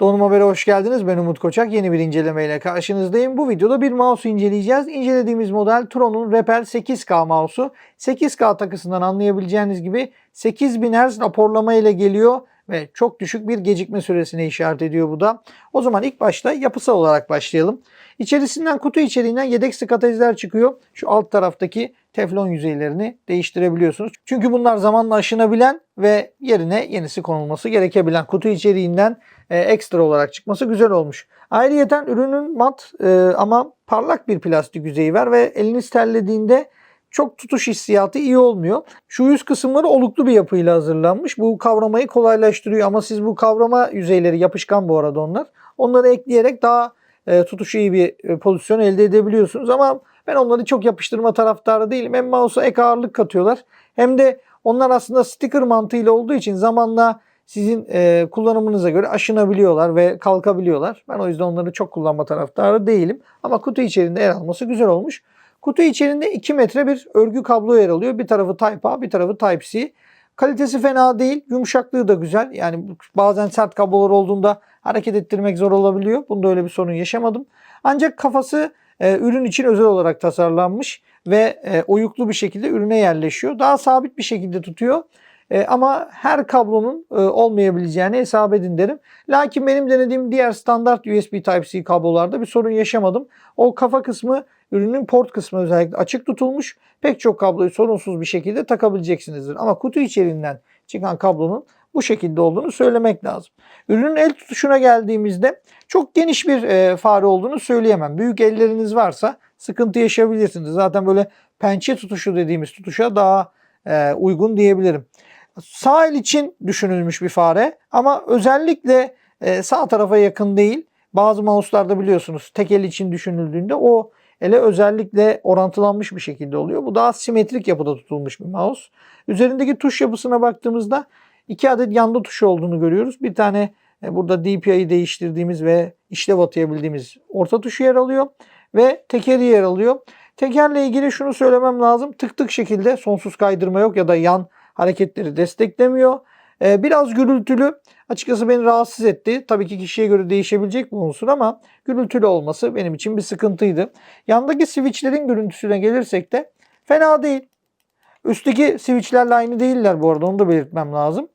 Donum Haber'e hoş geldiniz. Ben Umut Koçak. Yeni bir incelemeyle karşınızdayım. Bu videoda bir mouse inceleyeceğiz. İncelediğimiz model Tron'un Repel 8K mouse'u. 8K takısından anlayabileceğiniz gibi 8000 Hz raporlama ile geliyor ve çok düşük bir gecikme süresine işaret ediyor bu da. O zaman ilk başta yapısal olarak başlayalım. İçerisinden kutu içeriğinden yedek skatalizler çıkıyor. Şu alt taraftaki teflon yüzeylerini değiştirebiliyorsunuz. Çünkü bunlar zamanla aşınabilen ve yerine yenisi konulması gerekebilen kutu içeriğinden e, ekstra olarak çıkması güzel olmuş. Ayrıyeten ürünün mat e, ama parlak bir plastik yüzeyi var ve eliniz terlediğinde çok tutuş hissiyatı iyi olmuyor. Şu yüz kısımları oluklu bir yapıyla hazırlanmış. Bu kavramayı kolaylaştırıyor ama siz bu kavrama yüzeyleri yapışkan bu arada onlar. Onları ekleyerek daha e, tutuşu iyi bir e, pozisyon elde edebiliyorsunuz ama ben onları çok yapıştırma taraftarı değilim. Hem mouse'a ek ağırlık katıyorlar hem de onlar aslında sticker mantığıyla olduğu için zamanla sizin e, kullanımınıza göre aşınabiliyorlar ve kalkabiliyorlar. Ben o yüzden onları çok kullanma taraftarı değilim. Ama kutu içerisinde yer alması güzel olmuş. Kutu içerisinde 2 metre bir örgü kablo yer alıyor. Bir tarafı Type A, bir tarafı Type-C. Kalitesi fena değil. Yumuşaklığı da güzel. Yani bazen sert kablolar olduğunda hareket ettirmek zor olabiliyor. Bunda öyle bir sorun yaşamadım. Ancak kafası e, ürün için özel olarak tasarlanmış ve e, oyuklu bir şekilde ürüne yerleşiyor. Daha sabit bir şekilde tutuyor. E, ama her kablonun e, olmayabileceğini hesap edin derim. Lakin benim denediğim diğer standart USB Type-C kablolarda bir sorun yaşamadım. O kafa kısmı ürünün port kısmı özellikle açık tutulmuş. Pek çok kabloyu sorunsuz bir şekilde takabileceksinizdir. Ama kutu içeriğinden çıkan kablonun bu şekilde olduğunu söylemek lazım. Ürünün el tutuşuna geldiğimizde çok geniş bir e, fare olduğunu söyleyemem. Büyük elleriniz varsa sıkıntı yaşayabilirsiniz. Zaten böyle pençe tutuşu dediğimiz tutuşa daha e, uygun diyebilirim. Sağ el için düşünülmüş bir fare ama özellikle e, sağ tarafa yakın değil. Bazı mouse'larda biliyorsunuz tek el için düşünüldüğünde o ele özellikle orantılanmış bir şekilde oluyor. Bu daha simetrik yapıda tutulmuş bir mouse. Üzerindeki tuş yapısına baktığımızda iki adet yanda tuş olduğunu görüyoruz. Bir tane e, burada DPI'yi değiştirdiğimiz ve işlev atayabildiğimiz orta tuşu yer alıyor ve tekeri yer alıyor. Tekerle ilgili şunu söylemem lazım. Tık tık şekilde sonsuz kaydırma yok ya da yan hareketleri desteklemiyor. Ee, biraz gürültülü. Açıkçası beni rahatsız etti. Tabii ki kişiye göre değişebilecek bu unsur ama gürültülü olması benim için bir sıkıntıydı. Yandaki switchlerin gürültüsüne gelirsek de fena değil. Üstteki switchlerle aynı değiller bu arada onu da belirtmem lazım.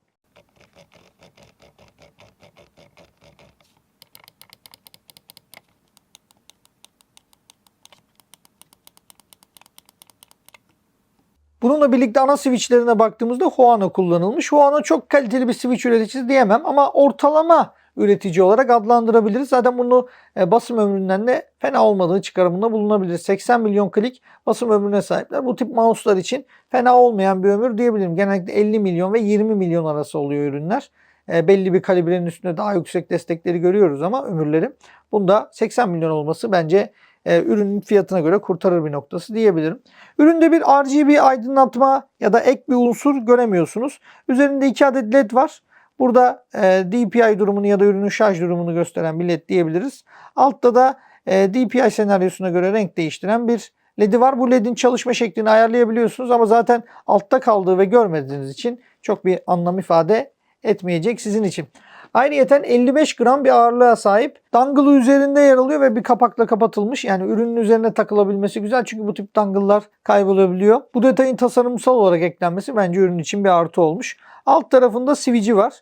Bununla birlikte ana switchlerine baktığımızda Huano kullanılmış. Huano çok kaliteli bir switch üreticisi diyemem ama ortalama üretici olarak adlandırabiliriz. Zaten bunu e, basım ömründen de fena olmadığı çıkarımında bulunabilir. 80 milyon klik basım ömrüne sahipler. Bu tip mouse'lar için fena olmayan bir ömür diyebilirim. Genellikle 50 milyon ve 20 milyon arası oluyor ürünler. E, belli bir kalibrenin üstünde daha yüksek destekleri görüyoruz ama ömürleri. Bunda 80 milyon olması bence e, ürünün fiyatına göre kurtarır bir noktası diyebilirim. Üründe bir RGB aydınlatma ya da ek bir unsur göremiyorsunuz. Üzerinde 2 adet led var. Burada e, DPI durumunu ya da ürünün şarj durumunu gösteren bir led diyebiliriz. Altta da e, DPI senaryosuna göre renk değiştiren bir ledi var. Bu ledin çalışma şeklini ayarlayabiliyorsunuz ama zaten altta kaldığı ve görmediğiniz için çok bir anlam ifade etmeyecek sizin için. Ayrıyeten 55 gram bir ağırlığa sahip. Dangle'ı üzerinde yer alıyor ve bir kapakla kapatılmış. Yani ürünün üzerine takılabilmesi güzel çünkü bu tip dangle'lar kaybolabiliyor. Bu detayın tasarımsal olarak eklenmesi bence ürün için bir artı olmuş. Alt tarafında switch'i var.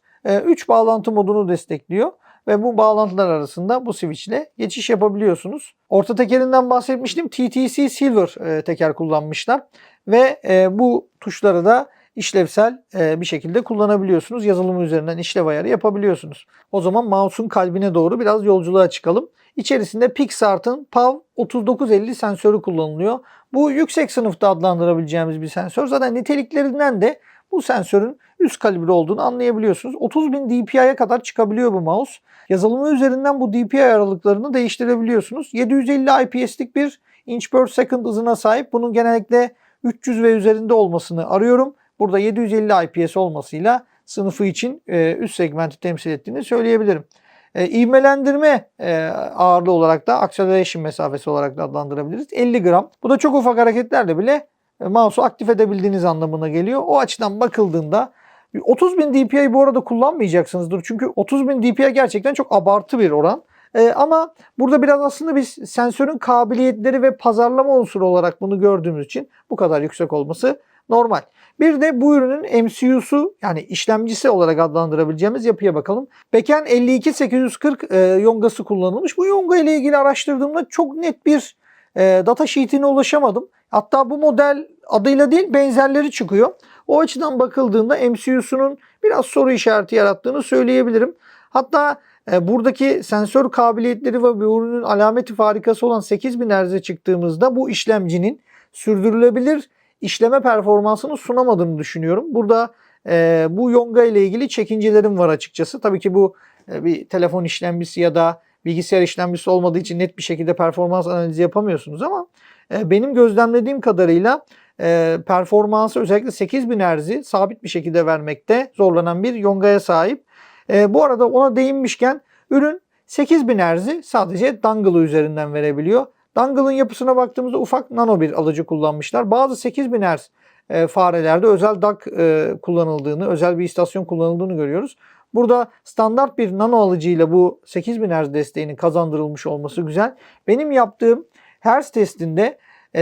3 e, bağlantı modunu destekliyor ve bu bağlantılar arasında bu switch ile geçiş yapabiliyorsunuz. Orta tekerinden bahsetmiştim. TTC Silver e, teker kullanmışlar ve e, bu tuşları da işlevsel bir şekilde kullanabiliyorsunuz. Yazılımı üzerinden işlev ayarı yapabiliyorsunuz. O zaman mouse'un kalbine doğru biraz yolculuğa çıkalım. İçerisinde Pixart'ın PAV 3950 sensörü kullanılıyor. Bu yüksek sınıfta adlandırabileceğimiz bir sensör. Zaten niteliklerinden de bu sensörün üst kalibre olduğunu anlayabiliyorsunuz. 30.000 dpi'ye kadar çıkabiliyor bu mouse. Yazılımı üzerinden bu dpi aralıklarını değiştirebiliyorsunuz. 750 IPS'lik bir inch per second hızına sahip. Bunun genellikle 300 ve üzerinde olmasını arıyorum. Burada 750 IPS olmasıyla sınıfı için e, üst segmenti temsil ettiğini söyleyebilirim. E, ivmelendirme e, ağırlığı olarak da acceleration mesafesi olarak da adlandırabiliriz. 50 gram. Bu da çok ufak hareketlerle bile e, mouse'u aktif edebildiğiniz anlamına geliyor. O açıdan bakıldığında 30.000 DPI bu arada kullanmayacaksınızdır. Çünkü 30.000 DPI gerçekten çok abartı bir oran. Ee, ama burada biraz aslında biz sensörün kabiliyetleri ve pazarlama unsuru olarak bunu gördüğümüz için bu kadar yüksek olması normal. Bir de bu ürünün MCU'su yani işlemcisi olarak adlandırabileceğimiz yapıya bakalım. Beken 52840 e, yongası kullanılmış. Bu yonga ile ilgili araştırdığımda çok net bir e, data sheet'ine ulaşamadım. Hatta bu model adıyla değil benzerleri çıkıyor. O açıdan bakıldığında MCU'sunun biraz soru işareti yarattığını söyleyebilirim. Hatta e, buradaki sensör kabiliyetleri ve bu ürünün alameti farikası olan 8000 Hz'e çıktığımızda bu işlemcinin sürdürülebilir işleme performansını sunamadığını düşünüyorum. Burada e, bu Yonga ile ilgili çekincelerim var açıkçası. Tabii ki bu e, bir telefon işlemcisi ya da bilgisayar işlemcisi olmadığı için net bir şekilde performans analizi yapamıyorsunuz ama e, benim gözlemlediğim kadarıyla e, performansı özellikle 8000 Hz'i sabit bir şekilde vermekte zorlanan bir Yonga'ya sahip. E, bu arada ona değinmişken ürün 8000 Hz'i sadece dongle üzerinden verebiliyor. Dongle'ın yapısına baktığımızda ufak nano bir alıcı kullanmışlar. Bazı 8000 Hz e, farelerde özel DAC e, kullanıldığını, özel bir istasyon kullanıldığını görüyoruz. Burada standart bir nano alıcıyla bu 8000 Hz desteğinin kazandırılmış olması güzel. Benim yaptığım Hertz testinde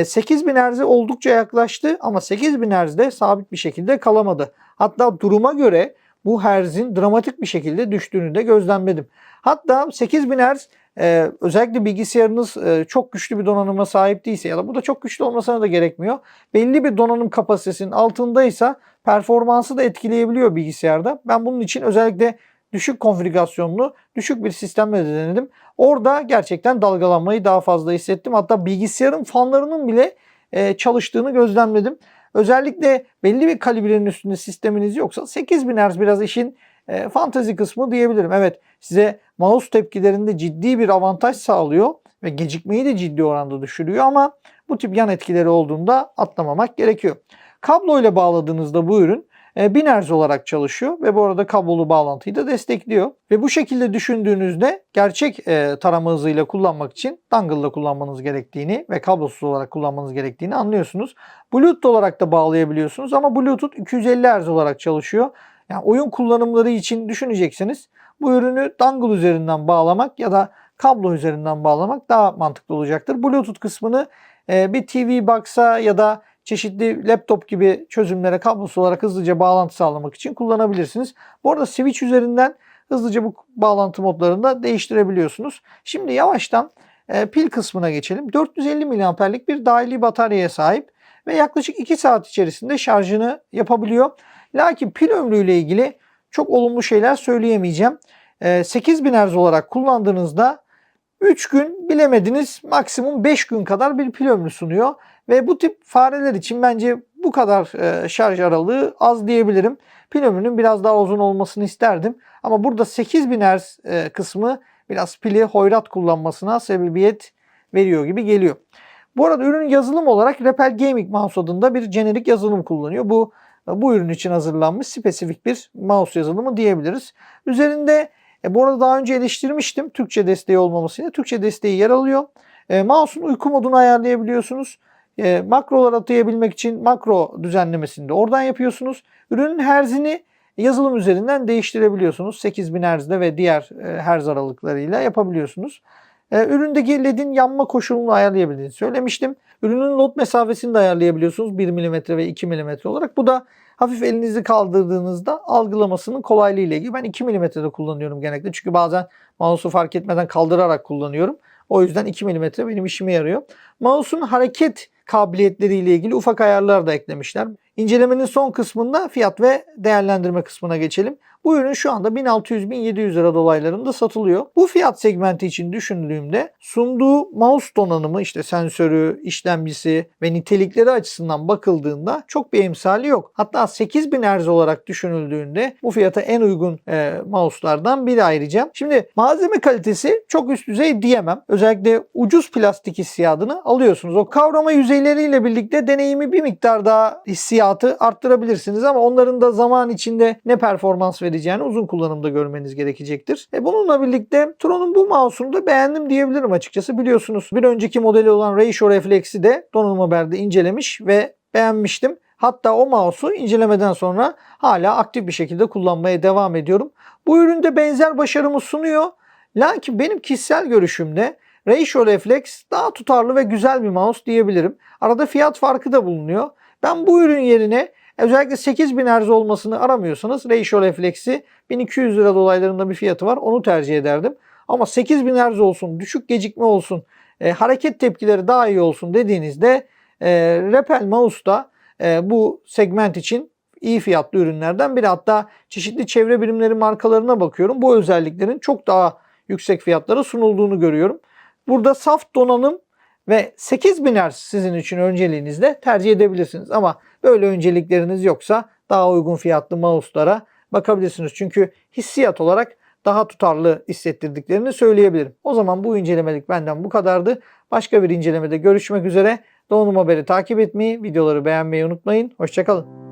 8000 Hz'e oldukça yaklaştı ama 8000 Hz'de sabit bir şekilde kalamadı. Hatta duruma göre bu Hz'in dramatik bir şekilde düştüğünü de gözlemledim. Hatta 8000 Hz e, özellikle bilgisayarınız e, çok güçlü bir donanıma sahip değilse ya da bu da çok güçlü olmasına da gerekmiyor. Belli bir donanım kapasitesinin altındaysa performansı da etkileyebiliyor bilgisayarda. Ben bunun için özellikle düşük konfigürasyonlu, düşük bir sistemle de denedim. Orada gerçekten dalgalanmayı daha fazla hissettim. Hatta bilgisayarın fanlarının bile e, çalıştığını gözlemledim. Özellikle belli bir kalibrenin üstünde sisteminiz yoksa 8000 Hz biraz işin e, fantezi kısmı diyebilirim. Evet size mouse tepkilerinde ciddi bir avantaj sağlıyor ve gecikmeyi de ciddi oranda düşürüyor ama bu tip yan etkileri olduğunda atlamamak gerekiyor. Kablo ile bağladığınızda bu ürün 1000 Hz olarak çalışıyor ve bu arada kablolu bağlantıyı da destekliyor. Ve bu şekilde düşündüğünüzde gerçek e, tarama hızıyla kullanmak için dongle ile kullanmanız gerektiğini ve kablosuz olarak kullanmanız gerektiğini anlıyorsunuz. Bluetooth olarak da bağlayabiliyorsunuz ama Bluetooth 250 Hz olarak çalışıyor. Yani oyun kullanımları için düşüneceksiniz. Bu ürünü dongle üzerinden bağlamak ya da kablo üzerinden bağlamak daha mantıklı olacaktır. Bluetooth kısmını e, bir TV box'a ya da çeşitli laptop gibi çözümlere kablosuz olarak hızlıca bağlantı sağlamak için kullanabilirsiniz. Bu arada switch üzerinden hızlıca bu bağlantı modlarını da değiştirebiliyorsunuz. Şimdi yavaştan e, pil kısmına geçelim. 450 mAh'lik bir dahili bataryaya sahip ve yaklaşık 2 saat içerisinde şarjını yapabiliyor. Lakin pil ömrüyle ilgili çok olumlu şeyler söyleyemeyeceğim. 8000 Hz olarak kullandığınızda 3 gün bilemediniz maksimum 5 gün kadar bir pil ömrü sunuyor. Ve bu tip fareler için bence bu kadar şarj aralığı az diyebilirim. Pil ömrünün biraz daha uzun olmasını isterdim. Ama burada 8000 Hz kısmı biraz pili hoyrat kullanmasına sebebiyet veriyor gibi geliyor. Bu arada ürün yazılım olarak Repel Gaming Mouse adında bir jenerik yazılım kullanıyor. Bu bu ürün için hazırlanmış spesifik bir mouse yazılımı diyebiliriz. Üzerinde e, bu arada daha önce eleştirmiştim Türkçe desteği olmamasıyla. Türkçe desteği yer alıyor. E, mouse'un uyku modunu ayarlayabiliyorsunuz. E, makrolar atayabilmek için makro düzenlemesini de oradan yapıyorsunuz. Ürünün herzini yazılım üzerinden değiştirebiliyorsunuz. 8000 Hz'de ve diğer e, herz aralıklarıyla yapabiliyorsunuz. E, üründeki LED'in yanma koşulunu ayarlayabildiğini söylemiştim. Ürünün lot mesafesini de ayarlayabiliyorsunuz 1 mm ve 2 mm olarak. Bu da hafif elinizi kaldırdığınızda algılamasının kolaylığı ile ilgili. Ben 2 mm'de kullanıyorum genellikle. Çünkü bazen mouse'u fark etmeden kaldırarak kullanıyorum. O yüzden 2 mm benim işime yarıyor. Mouse'un hareket kabiliyetleri ile ilgili ufak ayarlar da eklemişler. İncelemenin son kısmında fiyat ve değerlendirme kısmına geçelim. Bu ürün şu anda 1600-1700 lira dolaylarında satılıyor. Bu fiyat segmenti için düşündüğümde sunduğu mouse donanımı işte sensörü, işlemcisi ve nitelikleri açısından bakıldığında çok bir emsali yok. Hatta 8000 Hz olarak düşünüldüğünde bu fiyata en uygun e, mouse'lardan biri ayrıca. Şimdi malzeme kalitesi çok üst düzey diyemem. Özellikle ucuz plastik hissiyatını alıyorsunuz. O kavrama yüzeyleriyle birlikte deneyimi bir miktar daha hissiyatı arttırabilirsiniz ama onların da zaman içinde ne performans vereceğini uzun kullanımda görmeniz gerekecektir. E bununla birlikte Tron'un bu mouse'unu da beğendim diyebilirim açıkçası. Biliyorsunuz bir önceki modeli olan Ratio Reflex'i de Donanım Haber'de incelemiş ve beğenmiştim. Hatta o mouse'u incelemeden sonra hala aktif bir şekilde kullanmaya devam ediyorum. Bu üründe benzer başarımı sunuyor. Lakin benim kişisel görüşümde Ratio Reflex daha tutarlı ve güzel bir mouse diyebilirim. Arada fiyat farkı da bulunuyor. Ben bu ürün yerine özellikle 8000 Hz olmasını aramıyorsanız Ratio Reflex'i 1200 lira dolaylarında bir fiyatı var. Onu tercih ederdim. Ama 8000 Hz olsun, düşük gecikme olsun, e, hareket tepkileri daha iyi olsun dediğinizde e, Repel Mouse da e, bu segment için iyi fiyatlı ürünlerden biri. Hatta çeşitli çevre birimleri markalarına bakıyorum. Bu özelliklerin çok daha yüksek fiyatlara sunulduğunu görüyorum. Burada saf donanım ve 8000 Hz sizin için önceliğinizde tercih edebilirsiniz. Ama böyle öncelikleriniz yoksa daha uygun fiyatlı mouse'lara bakabilirsiniz. Çünkü hissiyat olarak daha tutarlı hissettirdiklerini söyleyebilirim. O zaman bu incelemelik benden bu kadardı. Başka bir incelemede görüşmek üzere. Donanım Haber'i takip etmeyi, videoları beğenmeyi unutmayın. Hoşçakalın.